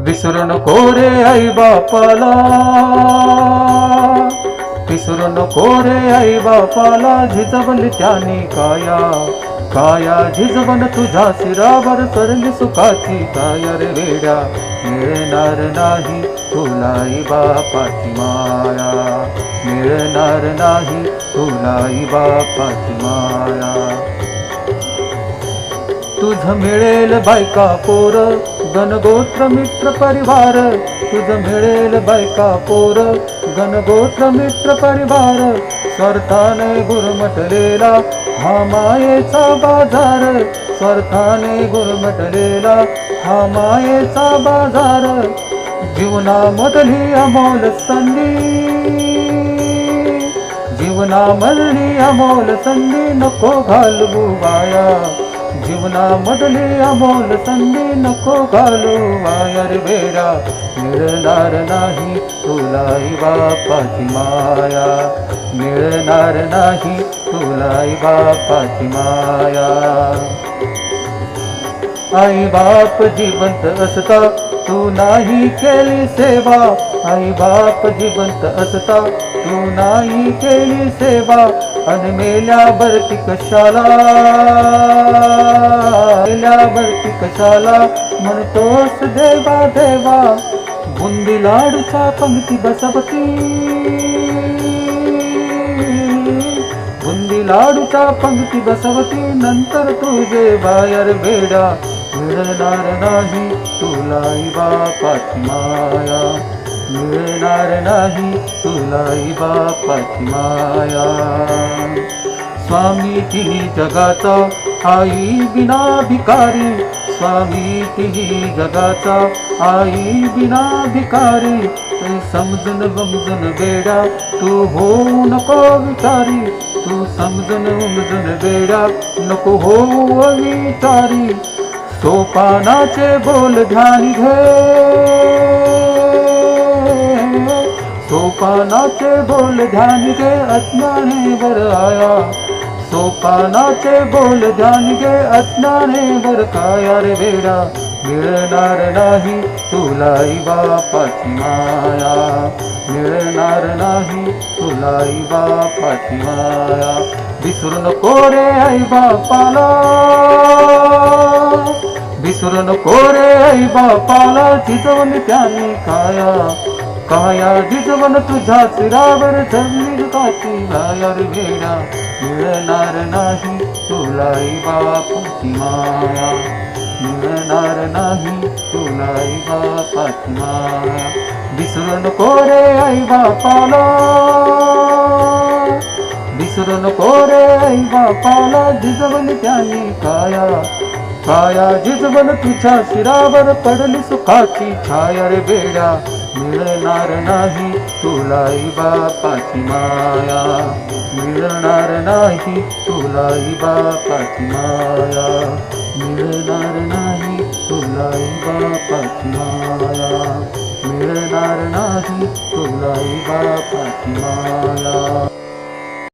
विसरू नको रे आई बापाला. विसरू नको रे आई बापाला. झिजवली त्याने काया. काया झिजवण तुझ्या शिरावर सरली सुखाची काया रे वेड्या. मिळणार नाही तुलाई बापाची माया. मिळणार नाही तुलाई बापाची माया. तुझ मिळेल बायका पोर. गणगोत्र मित्र परिवार तुझ मिळेल बायका पोर. गणगोत्र मित्र परिवार स्वार्थाने गुरमटलेला हा मायेचा बाजार. स्वार्थाने गुरमटलेला हा मायेचा बाजार. जीवनामधली अमोल संधी. जीवनामधली अमोल संधी नको घालवू बाया. जीवनामधली अमोल संधी नको घालू मायर बेरा मिळणार नाही तुलाई बापाची माया. मिळणार नाही तुलाई बापाची माया. आई बाप जिवंत असता तू नाही केली सेवा. आई बाप जिवंत असता तू नाही केली सेवा अन मेल्यावरती कशाला? मेल्यावरती कशाला? म्हणतोस देवा देवा बुंदी लाडूच्या पंक्ती बसवती. बुंदी लाडूच्या पंक्ती बसवती नंतर तुझे बाहेर बेडा मिळणार नाही तुलाई बापात माया मिळणार नाही तुलाई बापाची माया स्वामी तिही जगाचा आई बिना भिकारी स्वामी तिही जगाचा आई बिना भिकारी समजन समजून बेडा तू होऊ नको विचारी. तू समजून उमजून बेडा नको होऊ विचारी सोपानाचे बोल ध्यान घे. सोपानाचे बोल ध्यान गे अज्ञाने वर आया. सोपानाचे बोल ध्यान गे अज्ञाने वर काया रे वेडा. मिळणार नाही तुलाई बापाची माया. मिळणार नाही तुलाई बापाची माया. विसरू नको रे आई बापाला. विसरू नको रे आई बापाला. झिजवली त्याने काया काया जिजवन तुझ्या सिरावर धरली दुखाची भायर वेडा मिळणार नाही तुलाई बापूची माया. मिळणार नाही तुलाई बापाची माया. विसरू नको रे आई बापाला? विसरू नको रे आई बापाला? जिजवन त्याने काया. काया जिजवन तुझ्या शिरावर पडली सुखाची छाया रे बेड्या मिळणार नाही तुलाई बापाची माया. मिळणार नाही तुलाई बापाची माया. मिळणार नाही तुलाई बापाची माया. मिळणार नाही तुलाई बापाची माया.